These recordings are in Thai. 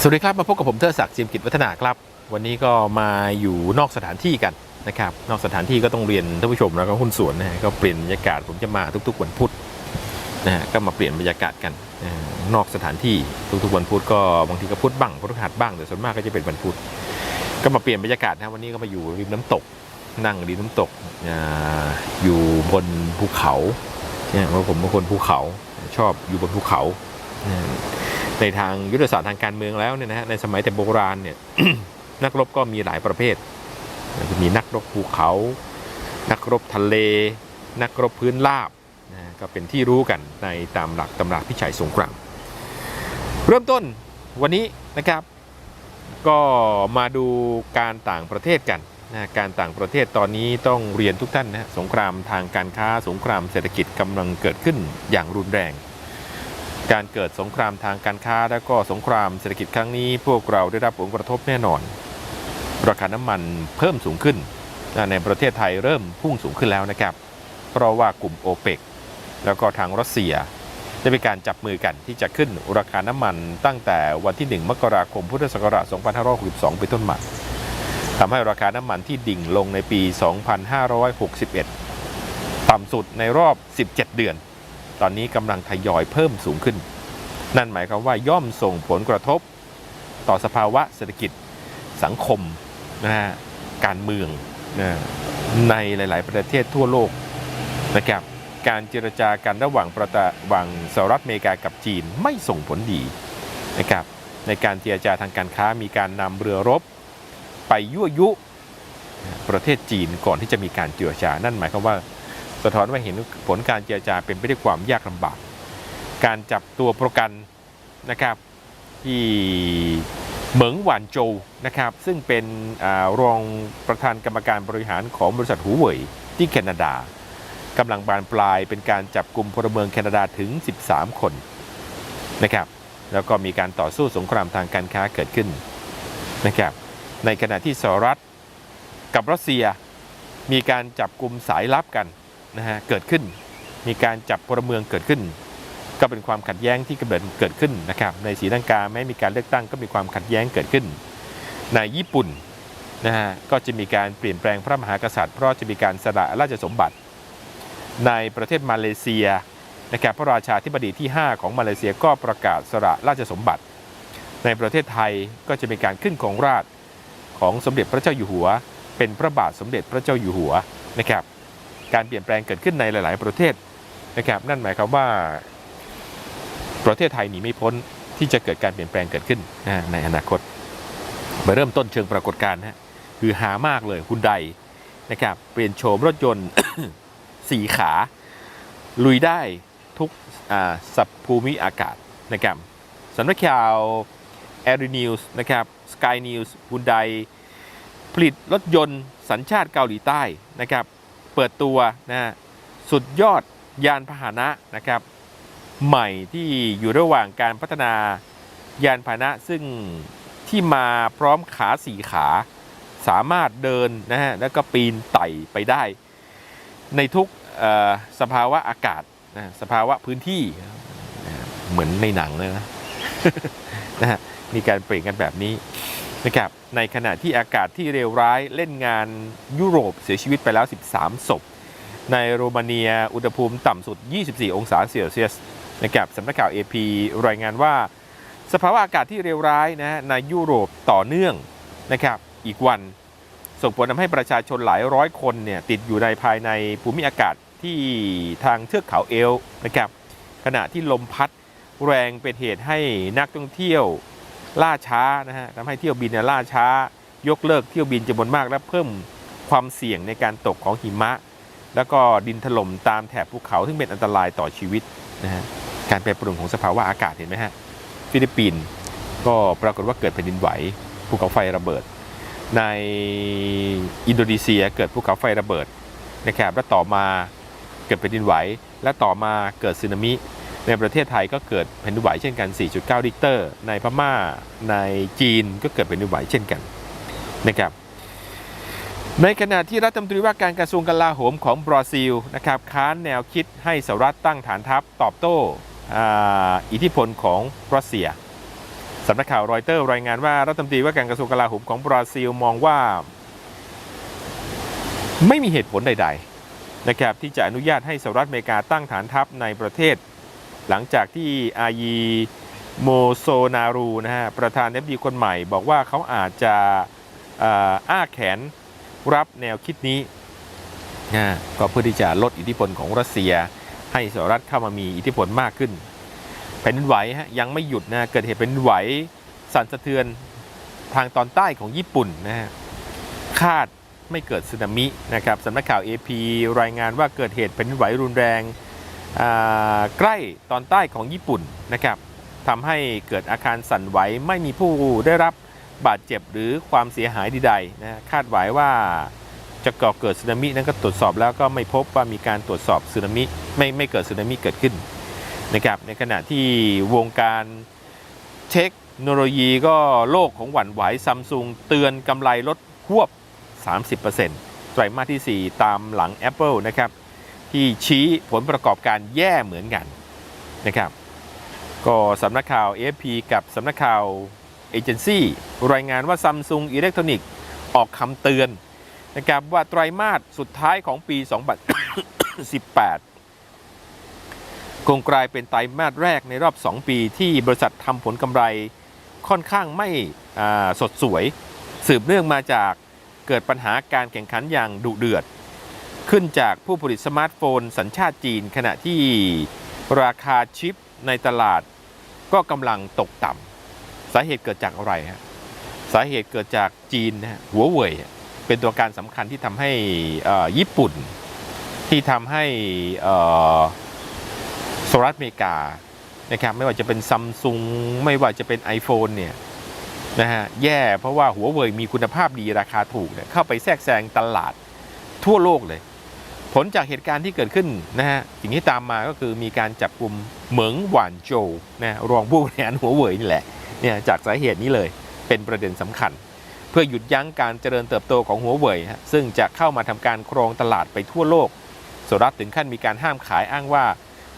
สวัสดีครับมาพบกับผมเทอศักดิ์จีมกิจวัฒนาครับ วันนี้ก็มาอยู่นอกสถานที่กันนะครับ นอกสถานที่ก็ต้องเรียนท่านผู้ชมแล้วก็หุ้นส่วนนะฮะก็เปลี่ยนบรรยากาศผมจะมาทุกๆวันพุธนะฮะก็มาเปลี่ยนบรรยากาศกันนอกสถานที่ทุกๆวันพุธก็บางทีก็พุธบ้างพฤหัสบ้างแต่ส่วนมากก็จะเป็นวันพุธก็มาเปลี่ยนบรรยากาศนะวันนี้ก็มาอยู่ริมน้ำตก นั่งริมน้ำตกอยู่บนภูเขาเนี่ยเพราะผมเป็นคนภูเขาชอบอยู่บนภูเขานะ ในทางยุทธศาสตร์ทางการเมืองแล้วเนี่ยนะฮะในสมัยแต่โบราณเนี่ยนักรบก็มีหลายประเภทจะมีนักรบภูเขา นักรบทะเล นักรบพื้นราบนะก็เป็นที่รู้กันในตามหลักตำราพิชัยสงคราม เริ่มต้นวันนี้นะครับ ก็มาดูการต่างประเทศกันนะการต่างประเทศตอนนี้ต้องเรียนทุกท่านนะฮะสงครามทางการค้าสงครามเศรษฐกิจกำลังเกิดขึ้นอย่างรุนแรง การเกิดสงครามทางการค้าและก็สงครามเศรษฐกิจครั้งนี้ พวกเราได้รับผลกระทบแน่นอน ราคาน้ำมันเพิ่มสูงขึ้น ในประเทศไทยเริ่มพุ่งสูงขึ้นแล้วนะครับ เพราะว่ากลุ่มโอเปกแล้วก็ทางรัสเซีย ได้มีการจับมือกันที่จะขึ้นราคาน้ำมันตั้งแต่วันที่ 1 มกราคมพุทธศักราช 2562 เป็นต้นมาทำให้ราคาน้ำมันที่ดิ่งลงในปี 2561 ต่ำสุดในรอบ 17 เดือน ตอนนี้กำลังทยอยเพิ่มสูงขึ้น นั่นหมายความว่าย่อมส่งผลกระทบ ต่อสภาวะเศรษฐกิจสังคมนะฮะการเมืองนะในหลาย ๆ ประเทศทั่วโลกนะครับการเจรจากันระหว่างประเทศระหว่างสหรัฐอเมริกากับจีนไม่ส่งผลดีนะครับในการเจรจาทางการค้ามีการนำเรือรบ ไปยั่วยุประเทศจีนก่อนที่จะมีการเจรจานั่นหมายความว่า สะท้อนว่าเห็นผลการเจรจาเป็นไปด้วยความยากลำบาก การจับตัวประกันนะครับที่เหมิงหวานโจวนะครับ ซึ่งเป็นอรองประธานกรรมการบริหารของบริษัทหูเว่ยที่แคนาดากำลังบานปลายเป็นการจับกลุ่มพลเมืองแคนาดาถึง 13 คนนะครับแล้วก็มีการต่อสู้สงครามทางการค้าเกิดขึ้นนะครับในขณะที่สหรัฐกับรัสเซียมีการจับกลุ่มสายลับกัน นะฮะเกิดขึ้น มีการจับพลเมืองเกิดขึ้น ก็เป็นความขัดแย้งที่กำเนิดเกิดขึ้นนะครับในศรีลังกาแม้มีการเลือกตั้งก็มีความขัดแย้งเกิดขึ้น ในญี่ปุ่นนะฮะก็จะมีการเปลี่ยนแปลงพระมหากษัตริย์ เพราะจะมีการสละราชสมบัติ ในประเทศมาเลเซียนะครับพระราชาธิบดีที่ 5 ของมาเลเซียก็ประกาศสละราชสมบัติ ในประเทศไทยก็จะมีการขึ้นของราชของสมเด็จพระเจ้าอยู่หัว เป็นพระบาทสมเด็จพระเจ้าอยู่หัวนะครับ การเปลี่ยนแปลงเกิดขึ้นในหลาย ๆ ประเทศนะครับ นั่นหมายความว่าประเทศไทยหนีไม่พ้นที่จะเกิดการเปลี่ยนแปลงเกิดขึ้นนะในอนาคตมาเริ่มต้นเชิงปรากฏการณ์นะคือหามากเลยคุณใดนะครับเปลี่ยนโฉมรถยนต์สี่ขา ลุยได้ทุกสับภูมิอากาศนะครับสำนักข่าว a i r News นะครับ Sky News คุณใดผลิตรถยนต์สัญชาติเกาหลีใต้นะครับ เปิดตัวนะฮะสุดยอดยานพาหนะนะครับ ใหม่ที่อยู่ระหว่างการพัฒนายานพาหนะซึ่งที่มาพร้อมขาสี่ขา สามารถเดินนะฮะแล้วก็ปีนไต่ไปได้ ในทุกอ่อสภาวะอากาศนะสภาวะพื้นที่เหมือนในหนังเลยนะนะฮะมีการเปลี่ยนกันแบบนี้ นะครับในขณะที่อากาศที่เลวร้ายเล่นงานยุโรปเสียชีวิตไปแล้ว 13 ศพ ในโรมาเนียอุณหภูมิต่ำสุด 24 องศาเซลเซียสนะครับสำนักข่าว AP รายงานว่า สภาวะอากาศที่เลวร้ายนะฮะในยุโรปต่อเนื่องนะครับอีกวัน ส่งผลทำให้ประชาชนหลายร้อยคนเนี่ยติดอยู่ในภายในภูมิอากาศที่ทางเทือกเขาเอลนะครับขณะที่ลมพัดแรงเป็นเหตุให้นักท่องเที่ยว ล่าช้านะฮะทำให้เที่ยวบินเนี่ยล่าช้า ยกเลิกเที่ยวบินจำนวนมาก และเพิ่มความเสี่ยงในการตกของหิมะ แล้วก็ดินถล่มตามแถบภูเขาซึ่งเป็นอันตรายต่อชีวิตนะฮะการแปรปรวนของสภาวะอากาศเห็นไหมฮะฟิลิปปินส์ก็ปรากฏว่าเกิดแผ่นดินไหวภูเขาไฟระเบิด ในอินโดนีเซียเกิดภูเขาไฟระเบิดนะครับและต่อมาเกิดแผ่นดินไหว และต่อมาเกิดสึนามิ ในประเทศไทยก็เกิดแผ่นดินไหวเช่นกัน 4.9 ริกเตอร์ ในพม่า ในจีนก็เกิดแผ่นดินไหวเช่นกันนะครับ ในขณะที่รัฐมนตรีว่าการกระทรวงกลาโหมของบราซิลนะครับค้านแนวคิดให้สหรัฐตั้งฐานทัพตอบโต้ออิทธิพลของรัสเซียสำนักข่าวรอยเตอร์รายงานว่ารัฐมนตรีว่าการกระทรวงกลาโหมของบราซิลมองว่า ไม่มีเหตุผลใด ๆ นะครับที่จะอนุญาตให้สหรัฐอเมริกาตั้งฐานทัพในประเทศ หลังจากที่อายีโมโซนารูนะฮะประธานเอฟดีคนใหม่ บอกว่าเขาอาจจะอ,อ้าแขนรับแนวคิดนี้นะก็เพื่อที่จะลดอิทธิพลของรัสเซีย ให้สหรัฐเข้ามามีอิทธิพลมากขึ้นแผ่นดินไหวฮะยังไม่หยุดนะเกิดเหตุแผ่นดินไหวสั่นสะเทือนทางตอนใต้ของญี่ปุ่นนะฮะคาดไม่เกิดสึนามินะครับสำนักข่าว AP รายงานว่าเกิดเหตุแผ่นดินไหวรุนแรง ใกล้ตอนใต้ของญี่ปุ่นนะครับทำให้เกิดอาคารสั่นไหวไม่มีผู้ได้รับบาดเจ็บหรือความเสียหายใดๆนะคาดหวายว่าจะก่อเกิดสึนามินั้นก็ตรวจสอบแล้วก็ไม่พบว่ามีการตรวจสอบสึนามิไม่ไม่เกิดสึนามิเกิดขึ้นนะครับในขณะที่วงการเทคโนโลยีก็โลกของหวั่นไหวซัมซุงเตือนกำไรลดหวบ 30%ไตรมาสที่ 4 ตามหลัง Apple นะครับ ที่ชี้ผลประกอบการแย่เหมือนกันนะครับ ก็สำนักข่าว AFP กับสำนักข่าวเอเจนซี่รายงานว่า Samsung Electronics ออกคำเตือนนะครับว่าไตรมาสสุดท้ายของปี 2018 คงกลายเป็นไตรมาสแรกในรอบ 2 ปีที่บริษัททำผลกำไรค่อนข้างไม่สดสวย สืบเนื่องมาจากเกิดปัญหาการแข่งขันอย่างดุเดือด ขึ้นจากผู้ผลิตสมาร์ทโฟนสัญชาติจีน ขณะที่ราคาชิปในตลาดก็กำลังตกต่ำสาเหตุเกิดจากอะไรฮะสาเหตุเกิดจากจีนฮะหัวเว่ยเป็นตัวการสำคัญที่ทำให้ออญี่ปุ่น ที่ทำให้ออสหรัฐอเมริกานะครับไม่ว่าจะเป็นซัมซุงไม่ว่าจะเป็น iPhone เนี่ยนะฮะแย่เพราะว่าหัวเว่ยมีคุณภาพดีราคาถูกเนี่ยเข้าไปแทรกแซงตลาดทั่วโลกเลย ผลจากเหตุการณ์ที่เกิดขึ้นนะฮะสิ่งที่ตามมาก็คือมีการจับกลุ่มเหมิงหวานโจวนะรองผู้บริหารหัวเว่ยนี่แหละเนี่ยจากสาเหตุนี้เลยเป็นประเด็นสำคัญ เพื่อหยุดยั้งการเจริญเติบโตของหัวเว่ยฮะซึ่งจะเข้ามาทำการครองตลาดไปทั่วโลกสหรัฐถึงขั้นมีการห้ามขายอ้างว่า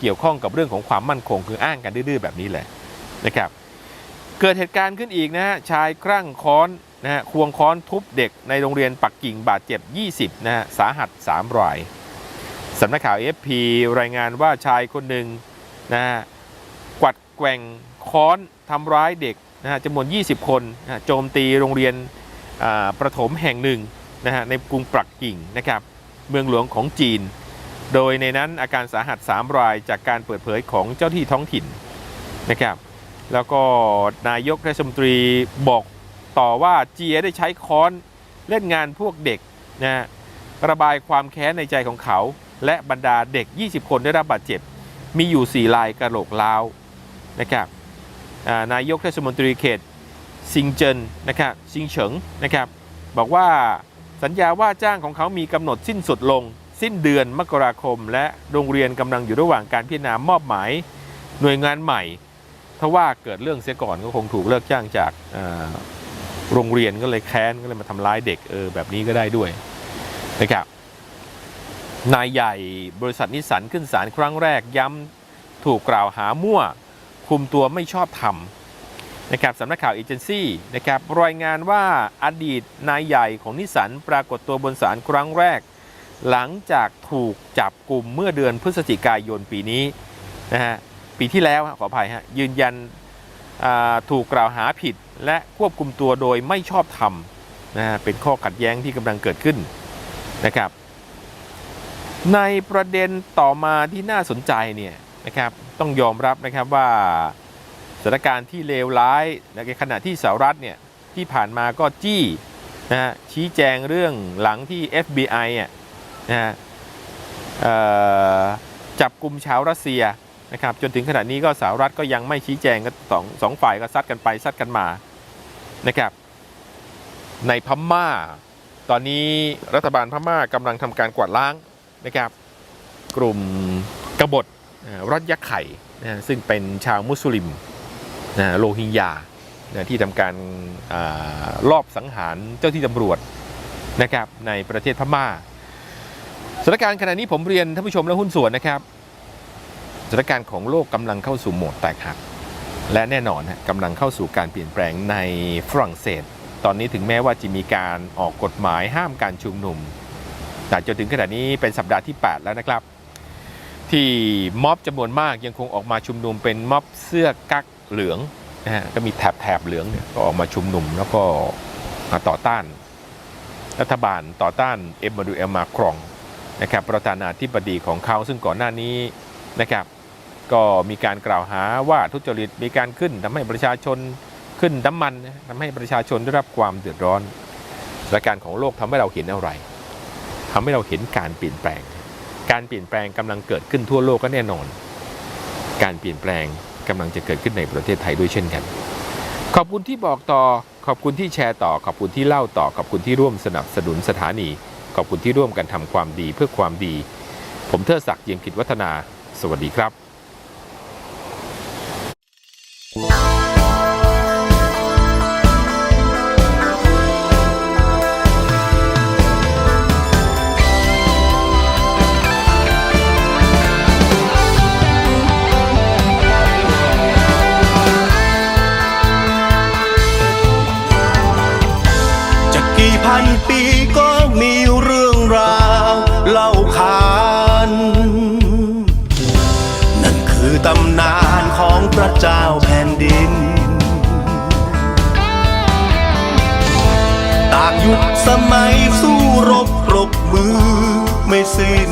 เกี่ยวข้องกับเรื่องของความมั่นคงคืออ้างกันดื้อๆแบบนี้แหละนะครับเกิดเหตุการณ์ขึ้นอีกนะฮะชายคลั่งค้อนนะฮะควงค้อนทุบเด็กในโรงเรียนปักกิ่งบาดเจ็บ 20นะฮะสาหัส 3 ราย สำนักข่าว FP รายงานว่าชายคนหนึ่งนะฮะกวัดแกว่งค้อนทำร้ายเด็กนะฮะจำนวน 20 คนนะโจมตีโรงเรียนประถมแห่งหนึ่งนะฮะในกรุงปักกิ่งนะครับเมืองหลวงของจีน โดยในนั้นอาการสาหัส 3 รายจากการเปิดเผยของเจ้าที่ท้องถิ่นนะครับแล้วก็นายกเทศมนตรีบอกต่อว่าเจียได้ใช้ค้อนเล่นงานพวกเด็กนะฮะระบายความแค้นในใจของเขา และบรรดาเด็ก 20 คนได้รับบาดเจ็บ มีอยู่4ลายกระโหลกล้าวนะครับนายกเทศมนตรีเขตซิงเจินนะครับซิงเฉิงนะครับบอกว่าสัญญาว่าจ้างของเขามีกำหนดสิ้นสุดลง สิ้นเดือนมกราคม และโรงเรียนกำลังอยู่ระหว่างการพิจารณามอบหมายหน่วยงานใหม่ถ้าว่าเกิดเรื่องเสียก่อนก็คงถูกเลิกจ้างจากโรงเรียนก็เลยแค้นก็เลยมาทำร้ายเด็กเออแบบนี้ก็ได้ด้วยนะครับ นายใหญ่บริษัทนิสสันขึ้นศาลครั้งแรกย้ำถูกกล่าวหามั่ว คุมตัวไม่ชอบธรรมนะครับสำนักข่าวเอเจนซี่นะครับรายงานว่าอดีตนายใหญ่ของนิสสันปรากฏตัวบนศาลครั้งแรก หลังจากถูกจับกลุ่มเมื่อเดือนพฤศจิกายนปีนี้นะฮะปีที่แล้วขออภัยฮะยืนยันอ่าถูกกล่าวหาผิดและควบคุมตัวโดยไม่ชอบธรรมนะฮะเป็นข้อขัดแย้งที่กำลังเกิดขึ้นนะครับ ในประเด็นต่อมาที่น่าสนใจเนี่ยนะครับต้องยอมรับนะครับว่าสถานการณ์ที่เลวร้ายในขณะที่สหรัฐเนี่ยที่ผ่านมาก็จี้นะฮะชี้แจงเรื่องหลังที่ FBI อะนะฮะจับกลุ่มชาวรัสเซียนะครับจนถึงขณะนี้ก็สหรัฐก็ยังไม่ชี้แจงก็สองสองฝ่ายก็ซัดกันไปซัดกันมานะครับในพม่า ตอนนี้รัฐบาลพม่ากำลังทำการกวาดล้าง นะครับ กลุ่มกบฏรัฐยักษ์ไข่นะซึ่งเป็นชาวมุสลิมนะโรฮิงญานะที่ทำการอลอบสังหารเจ้าที่ตำรวจนะครับในประเทศพม่าสถานการณ์ขณะนี้ผมเรียนท่านผู้ชมและหุ้นส่วนนะครับสถานการณ์ของโลกกำลังเข้าสู่โหมดแตกหักและแน่นอนกำลังเข้าสู่การเปลี่ยนแปลงในฝรั่งเศส ตอนนี้ถึงแม้ว่าจะมีการออกกฎหมายห้ามการชุมนุม แต่จนถึงขณะนี้เป็นสัปดาห์ที่ 8 แล้วนะครับ ที่ม็อบจำนวนมากยังคงออกมาชุมนุมเป็นม็อบเสื้อกั๊กเหลืองนะฮะก็มีแถบแถบเหลืองเนี่ยก็ออกมาชุมนุมแล้วก็มาต่อต้าน รัฐบาลต่อต้านเอ็มมาดูเอลมาครองนะครับประธานาธิบดีของเขาซึ่งก่อนหน้านี้นะครับ ก็มีการกล่าวหาว่าทุจริตมีการขึ้นทำให้ประชาชนขึ้นน้ำมันนะทำให้ประชาชนได้รับความเดือดร้อนสถานการของโลกทำให้เราเห็นอะไร ทำให้เราเห็นการเปลี่ยนแปลง การเปลี่ยนแปลงกำลังเกิดขึ้นทั่วโลกก็แน่นอน การเปลี่ยนแปลงกำลังจะเกิดขึ้นในประเทศไทยด้วยเช่นกัน ขอบคุณที่บอกต่อ ขอบคุณที่แชร์ต่อ ขอบคุณที่เล่าต่อ ขอบคุณที่ร่วมสนับสนุนสถานี ขอบคุณที่ร่วมกันทำความดีเพื่อความดี ผมเทิดศักดิ์เยียมกิจวัฒนา สวัสดีครับ พันปีก็มีเรื่องราวเล่าขานนั่นคือตำนานของพระเจ้าแผ่นดิน ต่างยุคสมัยสู้รบปรบมือไม่สิ้น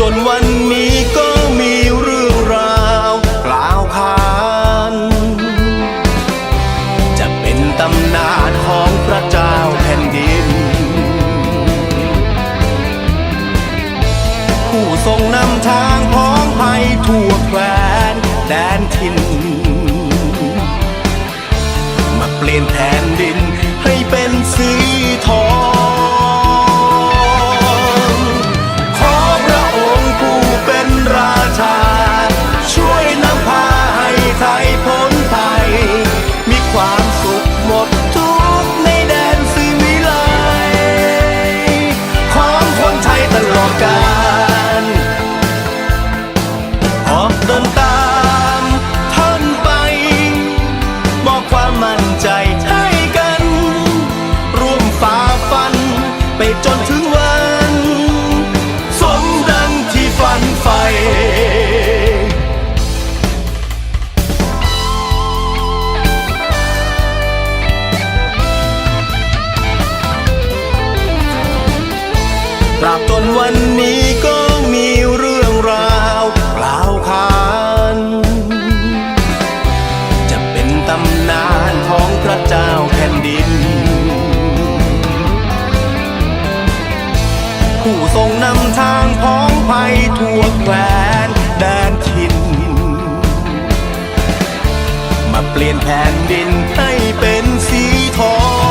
ตร ลี่ยนแผ่นดินให้เป็นสีทอง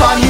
fun